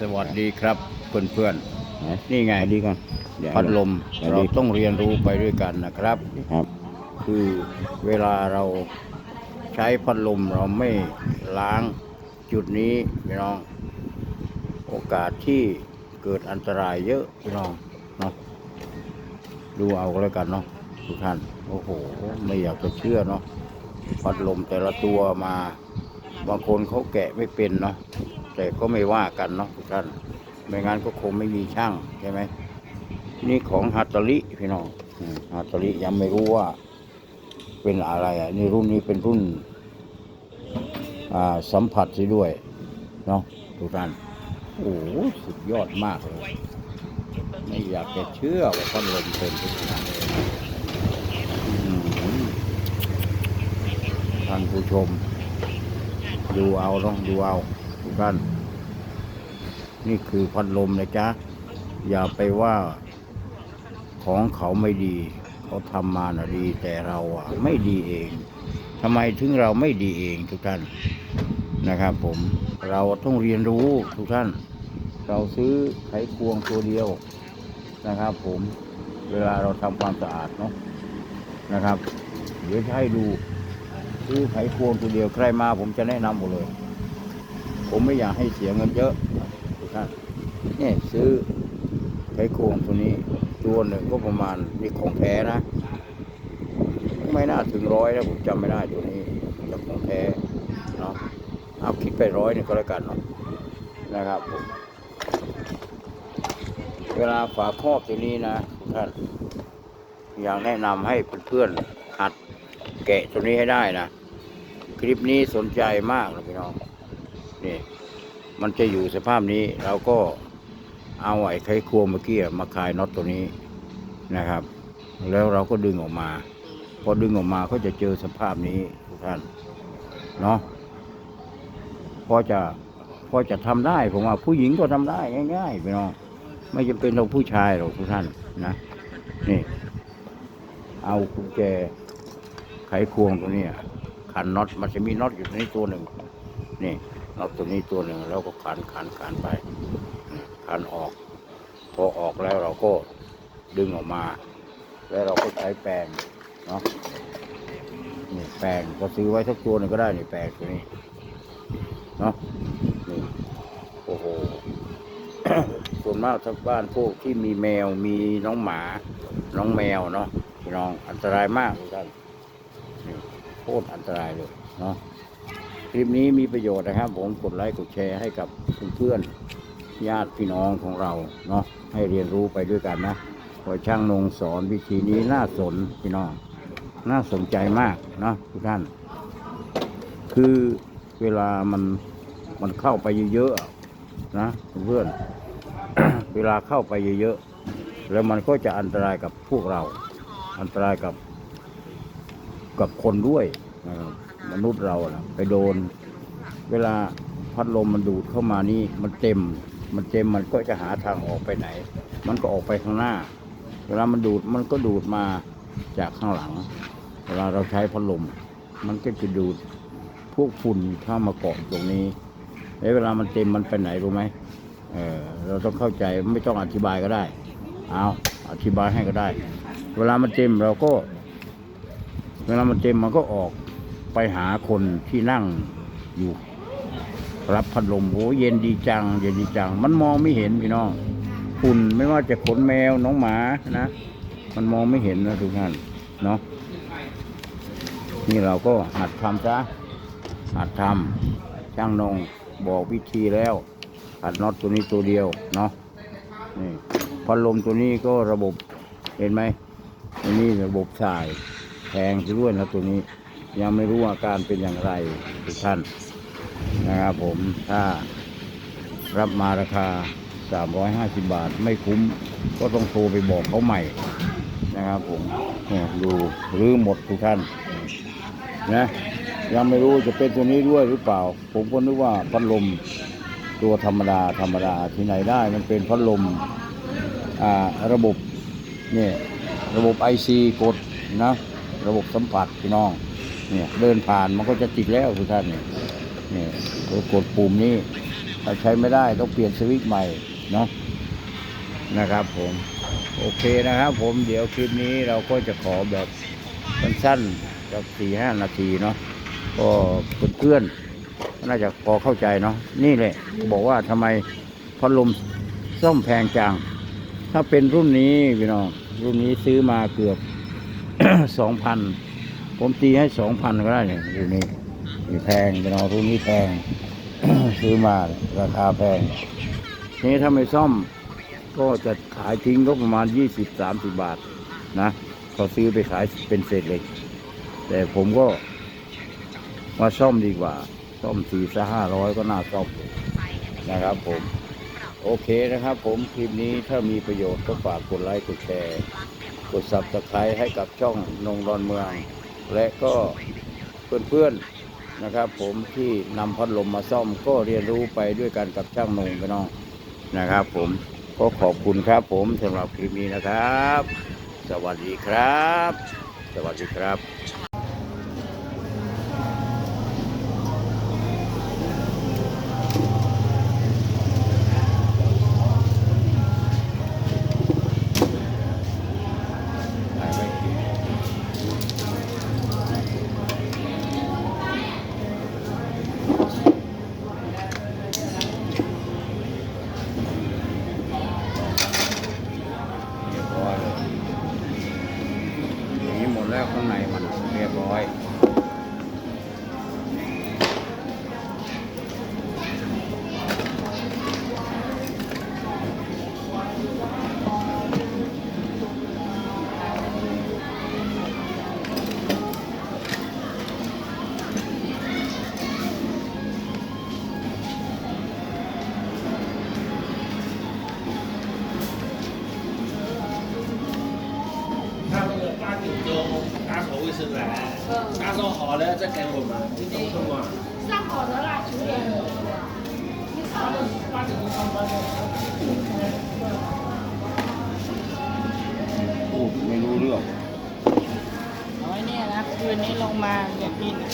สวัสดีครับเพื่อนนะๆนี่ไงดีก่อนเดี๋ยวพัดลมเดี๋ยวเราดีต้องเรียนรู้ไปด้วยกันนะครับครับ คือเวลาเราใช้พัดลมเราไม่ล้างจุดนี้พี่น้อง โอกาสที่เกิดอันตรายเยอะพี่น้องเนาะดูเอาก็แล้วกันเนาะทุกท่านโอ้โห ไม่อยากจะเชื่อเนาะพัดลมแต่ละตัวมา บางคนเขาแกะไม่เป็นเนาะ แต่ก็ไม่ว่ากันเนาะทุกท่านไม่งั้นก็คงไม่มีช่างใช่ไหมนี่ของฮัตตาริพี่น้องฮัตตาริยังไม่รู้ว่า เป็นอะไรอะนี่รุ่นนี้เป็นรุ่นสัมผัสสิด้วยเนาะทุกท่านโอ้สุดยอดมากเลย ไม่อยากจะเชื่อว่าพัดลมเป็นทุกขนาดเลยอืมท่านผู้ชม ดูเอาต้องดูเอา ท่าน นี่คือพัดลมนะจ๊ะ อย่าไปว่าของเขาไม่ดี เขาทำมานะดีแต่เราอะ ไม่ดีเองทำไมถึงเราไม่ดีเองทุกท่านนะครับ ผมเราต้องเรียนรู้ทุกท่าน เราซื้อไขควงตัวเดียวนะครับ ผมเวลาเราทำความสะอาดเนาะนะครับ เดี๋ยวจะให้ดูซื้อไขควงตัวเดียวใครมาผมจะแนะนำหมดเลย ผมไม่อยากให้เสียเงินเยอะทุกท่านนี่ซื้อไขควงตัวนี้ตัวหนึ่งก็ประมาณนี่ของแท้นะ ไม่น่าถึงร้อยนะผมจำไม่ได้ตัวนี้จะของแท้เนาะเอาคิดไปร้อยนี่ก็แล้วกันเนาะนะครับผมเวลาฝาครอบตัวนี้นะทุกท่านอยากแนะนำให้เพื่อนๆหัดแกะตัวนี้ให้ได้นะ คลิปนี้สนใจมากเลยพี่น้อง นี่มันจะอยู่สภาพนี้เราก็เอาไอ้ไขควงเมื่อกี้มาคลายน็อตตัวนี้นะครับ แล้วเราก็ดึงออกมา พอดึงออกมาก็จะเจอสภาพนี้ทุกท่านเนาะพอจะพอจะทำได้ผมว่าผู้หญิงก็ทำได้ง่ายๆพี่น้องไม่จำเป็นต้องผู้ชายหรอกทุกท่านนะนี่ เอากุญแจไขควงตัวนี้ขันน็อตมันจะมีน็อตอยู่ในตัวหนึ่งนี่ น็อตตัวนี้ตัวหนึ่งแล้วก็ขันขันขันไปขันออก พอออกแล้วเราก็ดึงออกมา แล้วเราก็ใช้แปรงเนาะนี่แปรงก็ซื้อไว้สักตัวหนึ่งก็ได้นี่แปรงตัวนี้เนาะนี่โอ้โหส่วนมากทั้งบ้านพวกที่มีแมวมีน้องหมา น้องแมวเนาะพี่น้องอันตรายมากทุกท่านโคตรอันตรายเลยเนาะ คลิปนี้มีประโยชน์นะครับ ผมกดไลค์กดแชร์ให้กับเพื่อนๆญาติพี่น้องของเราเนาะให้เรียนรู้ไปด้วยกันนะพอช่างนงสอนวิธีนี้น่าสนพี่น้องน่าสนใจมากเนาะทุกท่าน คือเวลามันมันเข้าไปเยอะๆนะเพื่อนเวลาเข้าไปเยอะๆแล้วมันก็จะอันตรายกับพวกเรา อันตรายกับกับคนด้วยนะครับ มนุษย์เราน่ะไปโดน เวลาพัดลมมันดูดเข้ามานี่มันเต็ม มันเต็มมันก็จะหาทางออกไปไหน มันก็ออกไปข้างหน้า เวลามันดูดมันก็ดูดมาจากข้างหลัง เวลาเราใช้พัดลม มันก็จะดูดพวกฝุ่นเข้ามาเกาะตรงนี้แล้วเวลามันเต็มมันไปไหนรู้ไหมเออเราต้องเข้าใจไม่ต้องอธิบายก็ได้ เอาอธิบายให้ก็ได้ เวลามันเต็มเราก็ เวลามันเต็มมันก็ออก ไปหาคนที่นั่งอยู่รับพัดลมโอ้เย็นดีจัง เย็นดีจัง มันมองไม่เห็นพี่น้องฝุ่นไม่ว่าจะขนแมวน้องหมานะ มันมองไม่เห็นนะทุกท่านเนาะนี่เราก็หัดทำซะหัดทำช่างนงบอกวิธีแล้วหัดน็อตตัวนี้ตัวเดียวเนาะนี่พัดลมตัวนี้ก็ระบบเห็นไหมอันนี้ระบบสายแพงด้วยนะตัวนี้ ยังไม่รู้อาการเป็นอย่างไรทุกท่านนะครับผมถ้ารับมาราคา 350 บาทไม่คุ้มก็ต้องโทรไปบอกเขาใหม่นะครับผมเนี่ยดูรื้อหมดทุกท่านนะยังไม่รู้จะเป็นตัวนี้ด้วยหรือเปล่า ผมก็นึกว่าพัดลมตัวธรรมดาธรรมดาที่ไหนได้มันเป็นพัดลมอ่าระบบเนี่ยระบบไอซีกดนะ ระบบสัมผัสพี่น้อง เนี่ยเดินผ่านมันก็จะติดแล้วทุกท่านเนี่ยเนี่ยเรากดปุ่มนี้ถ้าใช้ไม่ได้ต้องเปลี่ยนสวิตช์ใหม่เนาะนะครับผมโอเคนะครับผมเดี๋ยวคลิปนี้เราก็จะขอแบบสั้นๆสักสี่ห้านาทีเนาะก็เพื่อนๆน่าจะพอเข้าใจเนาะนี่แหละบอกว่าทำไมพัดลมซ่อมแพงจัง ถ้าเป็นรุ่นนี้พี่น้องรุ่นนี้ซื้อมาเกือบสองพัน ผมตีให้สองพันก็ได้เนี่ยรุ่นนี้นี่แพงพี่น้องรุ่นนี้แพง ซื้อมาราคาแพงนี่ถ้าไม่ซ่อมก็จะขายทิ้งก็ประมาณยี่สิบสามสิบบาทนะเขาซื้อไปขายเป็นเศษเหล็ก แต่ผมก็มาซ่อมดีกว่า ซ่อมสี่สห้าร้อยก็น่าซ่อมนะครับผมโอเคนะครับผมคลิปนี้ถ้ามีประโยชน์ก็ฝากกดไลค์กดแชร์ กด subscribe ให้กับช่องนงดอนเมือง และก็เพื่อนๆนะครับ ผมที่นำพัดลมมาซ่อมก็เรียนรู้ไปด้วยกันกับช่างนงไปน้องนะครับ ผมก็ขอบคุณครับ ผมสำหรับคลิปนี้นะครับ สวัสดีครับ สวัสดีครับ 打扫卫生来，打扫好了再给我们，你懂不懂啊？上好的啦，九点。他们八点钟上班的。 พูดไม่รู้เรื่อง โอ้ยเนี่ยนะคืนนี้ลงมาเนี่ยพี่นะ